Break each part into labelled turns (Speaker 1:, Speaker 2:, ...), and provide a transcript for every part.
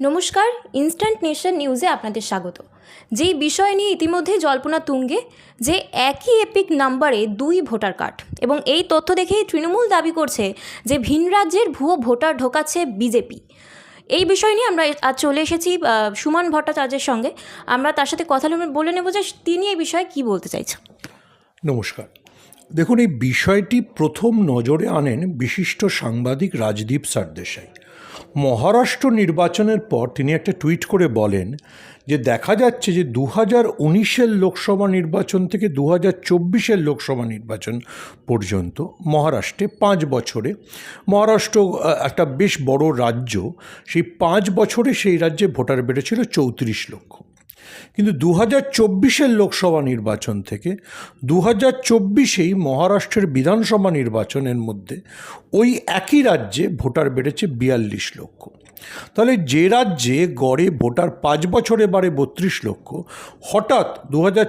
Speaker 1: নমস্কার instant nation নিউজে আপনাদের স্বাগত। যেই বিষয় নিয়ে ইতিমধ্যে জল্পনা তুঙ্গে, যে একই এপিক নাম্বারে দুই ভোটার কার্ড, এবং এই তথ্য দেখেই তৃণমূল দাবি করছে যে ভিন রাজ্যের ভুয়ো ভোটার ঢোকাচ্ছে বিজেপি। এই বিষয় নিয়ে আমরা আজ চলে এসেছি সুমন ভট্টাচার্যের সঙ্গে। আমরা তার সাথে কথা বলে নেব যে তিনি এই বিষয়ে কী বলতে চাইছেন।
Speaker 2: নমস্কার। দেখুন, এই বিষয়টি প্রথম নজরে আনেন বিশিষ্ট সাংবাদিক রাজদীপ সরদেশাই। মহারাষ্ট্র নির্বাচনের পর তিনি একটা টুইট করে বলেন যে দেখা যাচ্ছে যে দু হাজার উনিশের লোকসভা নির্বাচন থেকে দু হাজার চব্বিশের লোকসভা নির্বাচন পর্যন্ত মহারাষ্ট্রে পাঁচ বছরে। মহারাষ্ট্র একটা বেশ বড় রাজ্য, সেই পাঁচ বছরে সেই রাজ্যে ভোটার বেড়েছিল চৌত্রিশ লক্ষ। কিন্তু দু হাজার চব্বিশের লোকসভা নির্বাচন থেকে দু হাজার চব্বিশেই মহারাষ্ট্রের বিধানসভা নির্বাচনের মধ্যে ওই একই রাজ্যে ভোটার বেড়েছে বিয়াল্লিশ লক্ষ। তাহলে যে রাজ্যে গড়ে ভোটার পাঁচ বছরে বাড়ে বত্রিশ লক্ষ, হঠাৎ দু হাজার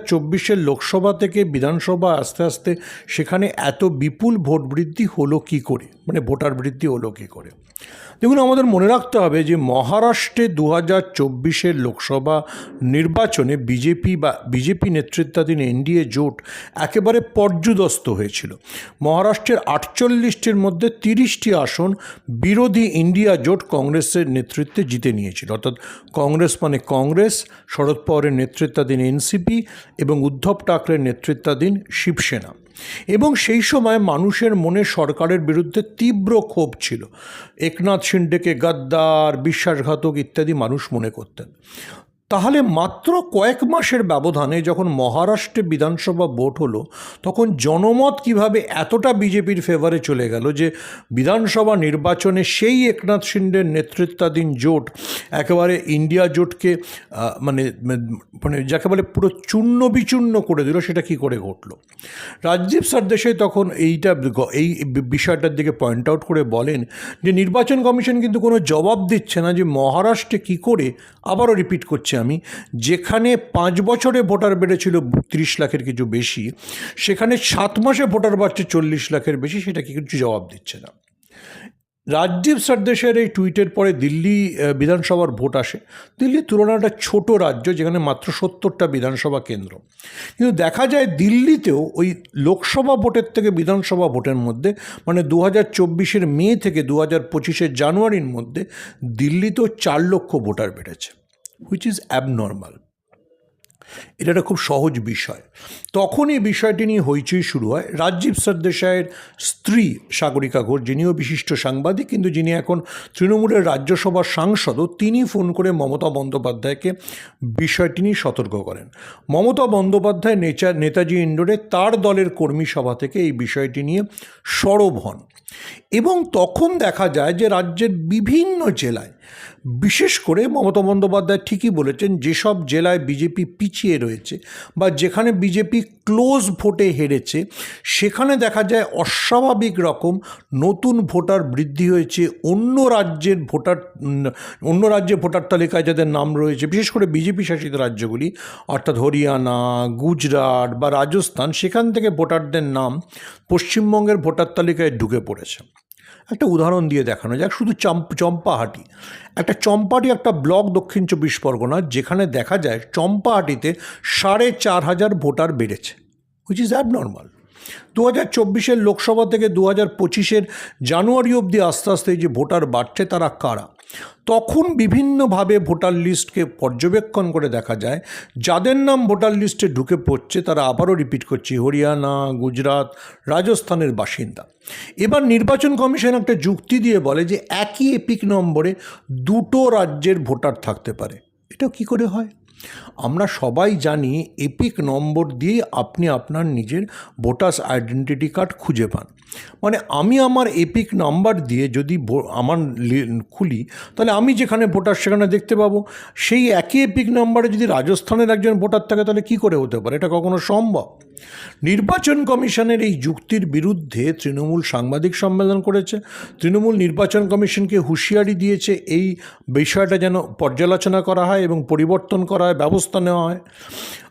Speaker 2: লোকসভা থেকে বিধানসভা আস্তে আস্তে সেখানে এত বিপুল ভোট বৃদ্ধি হলো কি করে? মানে ভোটার বৃদ্ধি হলো কি করে? দেখুন, আমাদের মনে রাখতে হবে যে মহারাষ্ট্রে দু হাজার চব্বিশের লোকসভা নির্বাচনে বিজেপি বা বিজেপি নেতৃত্বাধীন এনডিএ জোট একেবারে পর্যুদস্ত হয়েছিল। মহারাষ্ট্রের আটচল্লিশটির মধ্যে তিরিশটি আসন বিরোধী ইন্ডিয়া জোট কংগ্রেসের নেতৃত্বে জিতে নিয়েছিল। অর্থাৎ কংগ্রেস মানে কংগ্রেস শরদ পাওয়ারের নেতৃত্বাধীন এনসিপি এবং উদ্ধব ঠাকরের নেতৃত্বাধীন শিবসেনা। এবং সেই সময় মানুষের মনে সরকারের বিরুদ্ধে তীব্র ক্ষোভ ছিল। একনাথ শিন্ডেকে গাদ্দার, বিশ্বাসঘাতক ইত্যাদি মানুষ মনে করতেন। তাহলে মাত্র কয়েক মাসের ব্যবধানে যখন মহারাষ্ট্রে বিধানসভা ভোট হলো, তখন জনমত কীভাবে এতটা বিজেপির ফেভারে চলে গেল যে বিধানসভা নির্বাচনে সেই একনাথ শিন্ডের নেতৃত্বাধীন জোট, একেবারে ইন্ডিয়া জোটকে মানে মানে যাকে বলে পুরো চূর্ণ বিচূর্ণ করে দিল, সেটা কি করে ঘটলো? রাজদীপ সরদেশাই তখন এইটা এই বিষয়টার দিকে পয়েন্ট আউট করে বলেন যে নির্বাচন কমিশন কিন্তু কোনো জবাব দিচ্ছে না যে মহারাষ্ট্রে কি করে আবারও রিপিট করছি। আমি, যেখানে পাঁচ বছরে ভোটার বেড়েছিল তিরিশ লাখের কিছু বেশি, সেখানে সাত মাসে ভোটার বাড়ছে চল্লিশ লাখের বেশি, সেটা কি কিছু জবাব দিচ্ছে না। রাজদীপ সরদেশের এই টুইটের পরে দিল্লি বিধানসভার ভোট আসে। দিল্লির তুলনায় একটা ছোট রাজ্য, যেখানে মাত্র সত্তরটা বিধানসভা কেন্দ্র। কিন্তু দেখা যায় দিল্লিতেও ওই লোকসভা ভোটের থেকে বিধানসভা ভোটের মধ্যে মানে দু হাজার চব্বিশের মে থেকে দু হাজার পঁচিশের জানুয়ারির মধ্যে দিল্লিতেও চার লক্ষ ভোটার বেড়েছে। হুইচ ইজ অ্যাবনর্মাল এটা একটা খুব সহজ বিষয়। তখন এই বিষয়টি নিয়ে হইচই শুরু হয়। রাজীব সরদেশাইয়ের স্ত্রী সাগরিকা ঘোষ, যিনিও বিশিষ্ট সাংবাদিক, কিন্তু যিনি এখন তৃণমূলের রাজ্যসভার সাংসদও, তিনি ফোন করে মমতা বন্দ্যোপাধ্যায়কে বিষয়টি নিয়ে সতর্ক করেন। মমতা বন্দ্যোপাধ্যায় নেচা, নেতাজি ইন্ডোরে তার দলের কর্মী সভা থেকে এই বিষয়টি নিয়ে সরব হন। এবং তখন দেখা যায় যে রাজ্যের বিভিন্ন জেলায়, বিশেষ করে মমতা বন্দ্যোপাধ্যায় ঠিকই বলেছেন, যেসব জেলায় বিজেপি পিছিয়ে রয়েছে বা যেখানে বিজেপি ক্লোজ ভোটে হেরেছে, সেখানে দেখা যায় অস্বাভাবিক রকম নতুন ভোটার বৃদ্ধি হয়েছে, অন্য রাজ্যের ভোটার অন্য রাজ্যে ভোটার তালিকায় যাদের নাম রয়েছে, বিশেষ করে বিজেপি শাসিত রাজ্যগুলি, অর্থাৎ হরিয়ানা, গুজরাট বা রাজস্থান, সেখান থেকে ভোটারদের নাম পশ্চিমবঙ্গের ভোটার তালিকায় ঢুকে পড়েছে। একটা উদাহরণ দিয়ে দেখানো যাক, শুধু চম্প চম্পাহাটি। একটা চম্পাহাটি একটা ব্লক দক্ষিণ চব্বিশ পরগনা, যেখানে দেখা যায় চম্পাহাটিতে সাড়ে চার হাজার ভোটার বেড়েছে হুইচ ইজ অ্যাবনর্মাল দু হাজার চব্বিশের লোকসভা থেকে দু হাজার পঁচিশের জানুয়ারি অবধি আস্তে আস্তে এই যে ভোটার বাড়ছে, তারা কারা? তখন বিভিন্নভাবে ভোটার লিস্টকে পর্যবেক্ষণ করে দেখা যায়, যাদের নাম ভোটার লিস্টে ঢুকে পড়ছে তারা আবারও রিপিট করছে, হরিয়ানা, গুজরাট, রাজস্থানের বাসিন্দা। এবার নির্বাচন কমিশন একটা যুক্তি দিয়ে বলে যে একই এপিক নম্বরে দুটো রাজ্যের ভোটার থাকতে পারে। এটা কি করে হয়? আমরা সবাই জানি এপিক নম্বর দিয়ে আপনি আপনার নিজের ভোটার্স আইডেন্টিটি কার্ড খুঁজে পান। মানে আমি আমার এপিক নাম্বার দিয়ে যদি আমার খুলি, তাহলে আমি যেখানে ভোটার সেখানে দেখতে পাবো। সেই একই এপিক নাম্বারে যদি রাজস্থানের একজন ভোটার থাকে, তাহলে কি করে হতে পারে? এটা কখনো সম্ভব? নির্বাচন কমিশনের এই যুক্তির বিরুদ্ধে তৃণমূল সাংবাদিক সম্মেলন করেছে। তৃণমূল নির্বাচন কমিশনকে হুঁশিয়ারি দিয়েছে এই বিষয়টা যেন পর্যালোচনা করা হয় এবং পরিবর্তন করা হয় ব্যবস্থা নেওয়া হয়।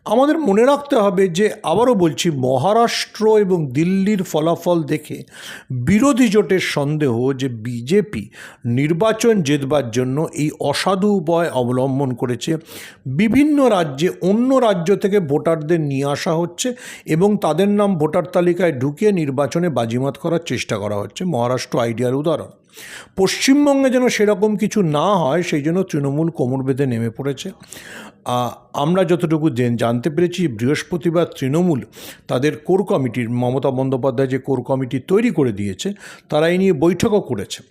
Speaker 2: আমাদের মনে রাখতে হবে যে, আবারও বলছি, মহারাষ্ট্র এবং দিল্লির ফলাফল দেখে বিরোধী জোটের সন্দেহ যে বিজেপি নির্বাচন জেতবার জন্য এই অসাধু উপায় অবলম্বন করেছে। বিভিন্ন রাজ্যে অন্য রাজ্য থেকে ভোটারদের নিয়ে আসা হচ্ছে এবং তাদের নাম ভোটার তালিকায় ঢুকিয়ে নির্বাচনে বাজিমাত করার চেষ্টা করা হচ্ছে। মহারাষ্ট্র আইডিয়ার উদাহরণ। পশ্চিমবঙ্গে যেন সেরকম কিছু না হয়, সেই জন্য তৃণমূল কোমর বেঁধে নেমে পড়েছে। আমরা যতটুকু জেন- জানতে পেরেছি, বৃহস্পতিবার তৃণমূল তাদের কোর কমিটির, মমতা বন্দ্যোপাধ্যায় যে কোর কমিটি তৈরি করে দিয়েছে, তারা এই নিয়ে বৈঠকও করেছে।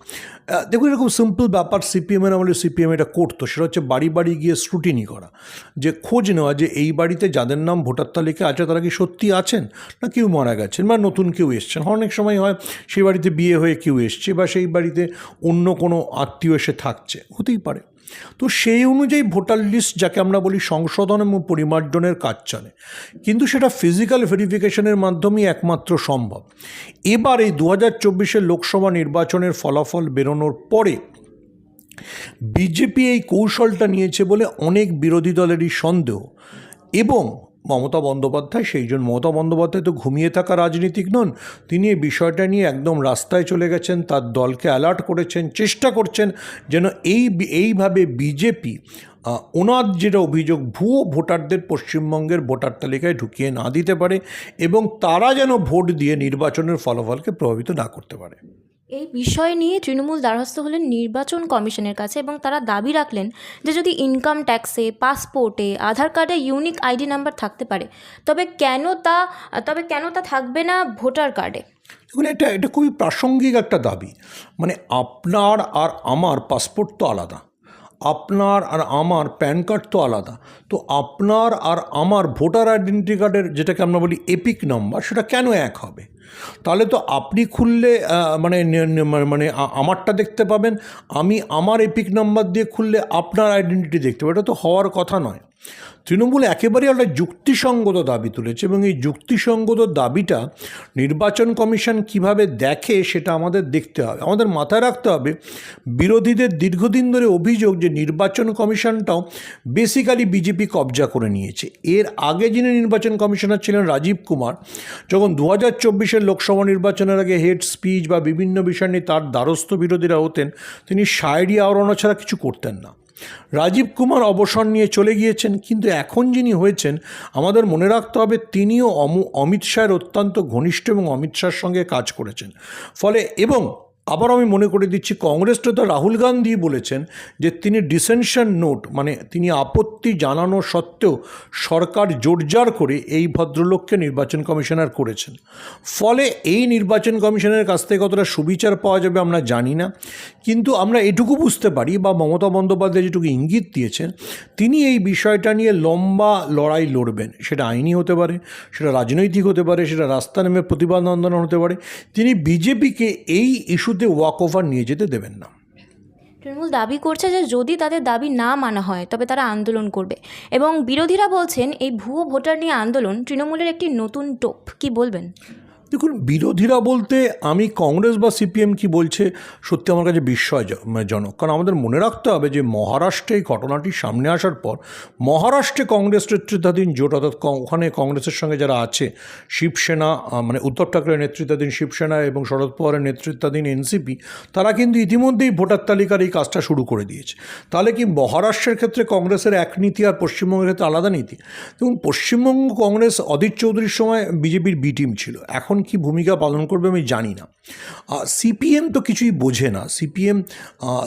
Speaker 2: দেখুন, এরকম সিম্পল ব্যাপার সিপিএমের আমলে সিপিএম এটা করতো, সেটা হচ্ছে বাড়ি বাড়ি গিয়ে স্ক্রুটিনি করা। যে খোঁজ নেওয়া, যে এই বাড়িতে যাদের নাম ভোটার তালিকায় আছে, তারা কি সত্যি আছেন? না কেউ মারা গেছেন, বা নতুন কেউ এসছেন। অনেক সময় হয় সেই বাড়িতে বিয়ে হয়ে কেউ এসছে, বা সেই বাড়িতে অন্য কোনো আত্মীয় এসে থাকছে, হতেই পারে। তো সেই অনুযায়ী ভোটার লিস্ট যাকে আমরা বলি সংশোধন এবং পরিমার্জনের কাজ চলে। কিন্তু সেটা ফিজিক্যাল ভেরিফিকেশনের মাধ্যমেই একমাত্র সম্ভব। এবার এই দু হাজার লোকসভা নির্বাচনের ফলাফল বেরোনোর পরে বিজেপি এই কৌশলটা নিয়েছে বলে অনেক বিরোধী দলেরই সন্দেহ। এবং মমতা বন্দ্যোপাধ্যায়, সেই জন্য মমতা বন্দ্যোপাধ্যায় তো ঘুমিয়ে থাকা রাজনীতিক নন, তিনি এই বিষয়টা নিয়ে একদম রাস্তায় চলে গেছেন, তার দলকে অ্যালার্ট করেছেন, চেষ্টা করছেন যেন এই এইভাবে বিজেপি ওনার যেটা অভিযোগ, ভুয়ো ভোটারদের পশ্চিমবঙ্গের ভোটার তালিকায় ঢুকিয়ে না দিতে পারে এবং তারা যেন ভোট দিয়ে নির্বাচনের ফলাফলকে প্রভাবিত না করতে পারে।
Speaker 1: এই বিষয় নিয়ে তৃণমূল দ্বারস্থ হলেন নির্বাচন কমিশনের কাছে এবং তারা দাবি রাখলেন যে যদি ইনকাম ট্যাক্সে পাসপোর্টে আধার কার্ডে ইউনিক আইডি নাম্বার থাকতে পারে, তবে কেন তা, তবে কেন তা থাকবে না ভোটার কার্ডে
Speaker 2: দেখুন, এটা এটা খুবই প্রাসঙ্গিক একটা দাবি। মানে আপনার আর আমার পাসপোর্ট তো আলাদা। আপনার আর আমার প্যান কার্ড তো আলাদা। তো আপনার আর আমার ভোটার আইডেন্টি কার্ডের যেটাকে আমরা বলি এপিক নাম্বার, সেটা কেন এক হবে? তাহলে তো আপনি খুললে মানে মানে- মানে আমারটা দেখতে পাবেন। আমি আমার এপিক নাম্বার দিয়ে খুললে আপনার আইডেন্টিটি দেখতে পাবো এটা তো হওয়ার কথা নয়। তৃণমূল একেবারে একটা যুক্তিসঙ্গত দাবি তুলেছে এবং এই যুক্তিসঙ্গত দাবিটা নির্বাচন কমিশন কীভাবে দেখে সেটা আমাদের দেখতে হবে। আমাদের মাথায় রাখতে হবে, বিরোধীদের দীর্ঘদিন ধরে অভিযোগ যে নির্বাচন কমিশনটাও বেসিক্যালি বিজেপি কবজা করে নিয়েছে। এর আগে যিনি নির্বাচন কমিশনার ছিলেন রাজীব কুমার, যখন দু হাজার চব্বিশের লোকসভা নির্বাচনের আগে হেড স্পিচ বা বিভিন্ন বিষয় নিয়ে তার দ্বারস্থ বিরোধীরা হতেন, তিনি শায়রি আওড়ানো ছাড়া কিছু করতেন না। রাজীব কুমার অবসর নিয়ে চলে গিয়েছেন, কিন্তু এখন যিনি হয়েছেন, আমাদের মনে রাখতে হবে তিনিও অমু, অমিত শাহের অত্যন্ত ঘনিষ্ঠ এবং অমিত শাহের সঙ্গে কাজ করেছেন। ফলে এবং আবার আমি মনে করে দিচ্ছি, কংগ্রেস নেতা রাহুল গান্ধী বলেছেন যে তিনি ডিসেনশন নোট মানে তিনি আপত্তি জানানো সত্ত্বেও সরকার জোরজার করে এই ভদ্রলোককে নির্বাচন কমিশনার করেছেন। ফলে এই নির্বাচন কমিশনের কাছ থেকে কতটা সুবিচার পাওয়া যাবে আমরা জানি না, কিন্তু আমরা এটুকু বুঝতে পারি বা মমতা বন্দ্যোপাধ্যায় যেটুকু ইঙ্গিত দিয়েছেন, তিনি এই বিষয়টা নিয়ে লম্বা লড়াই লড়বেন। সেটা আইনি হতে পারে, সেটা রাজনৈতিক হতে পারে, সেটা রাস্তা নেমে প্রতিবাদ আন্দোলন হতে পারে। তিনি বিজেপিকে এই ইস্যুতে ওয়াক ওভার নিয়ে যেতে দেবেন না।
Speaker 1: তৃণমূল দাবি করছে যে যদি তাদের দাবি না মানা হয়, তবে তারা আন্দোলন করবে। এবং বিরোধীরা বলছেন, এই ভুয়ো ভোটার নিয়ে আন্দোলন তৃণমূলের একটি নতুন টোপ। কি বলবেন?
Speaker 2: দেখুন, বিরোধীরা বলতে আমি কংগ্রেস বা সিপিএম কি বলছে সত্যি আমার কাছে বিস্ময়জনক। কারণ আমাদের মনে রাখতে হবে যে মহারাষ্ট্রে এই ঘটনাটি সামনে আসার পর মহারাষ্ট্রে কংগ্রেস নেতৃত্বাধীন জোট, অর্থাৎ ওখানে কংগ্রেসের সঙ্গে যারা আছে, শিবসেনা মানে উদ্ধব ঠাকরের নেতৃত্বাধীন শিবসেনা এবং শরদ পাওয়ারের নেতৃত্বাধীন এনসিপি, তারা কিন্তু ইতিমধ্যেই ভোটার তালিকার এই কাজটা শুরু করে দিয়েছে। তাহলে কি মহারাষ্ট্রের ক্ষেত্রে কংগ্রেসের এক নীতি আর পশ্চিমবঙ্গের ক্ষেত্রে আলাদা নীতি? দেখুন, পশ্চিমবঙ্গ কংগ্রেস অধীর চৌধুরীর সময় বিজেপির বি টিম ছিল। এখন কি ভূমিকা পালন করবে আমি জানি না। সিপিএম তো কিছুই বোঝে না। সিপিএম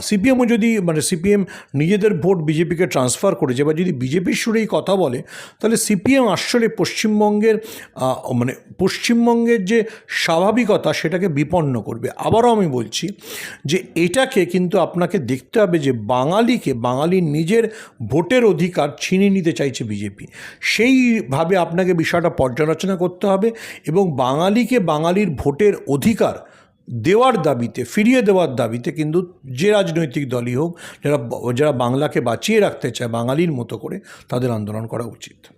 Speaker 2: সিপিএমও যদি মানে সিপিএম নিজেদের ভোট বিজেপিকে ট্রান্সফার করেছে বা যদি বিজেপির সুরেই কথা বলে, তাহলে সিপিএম আসলে পশ্চিমবঙ্গের মানে পশ্চিমবঙ্গের যে স্বাভাবিকতা সেটাকে বিপন্ন করবে। আবারও আমি বলছি যে এটাকে কিন্তু আপনাকে দেখতে হবে যে বাঙালিকে, বাঙালির নিজের ভোটের অধিকার ছিনিয়ে নিতে চাইছে বিজেপি। সেইভাবে আপনাকে বিষয়টা পর্যালোচনা করতে হবে এবং বাঙালিকে বাঙালির ভোটের অধিকার দেওয়ার দাবিতে, ফিরিয়ে দেওয়ার দাবিতে কিন্তু যে রাজনৈতিক দলই হোক, যারা যারা বাংলাকে বাঁচিয়ে রাখতে চায়, বাঙালির মতো করে তাদের আন্দোলন করা উচিত।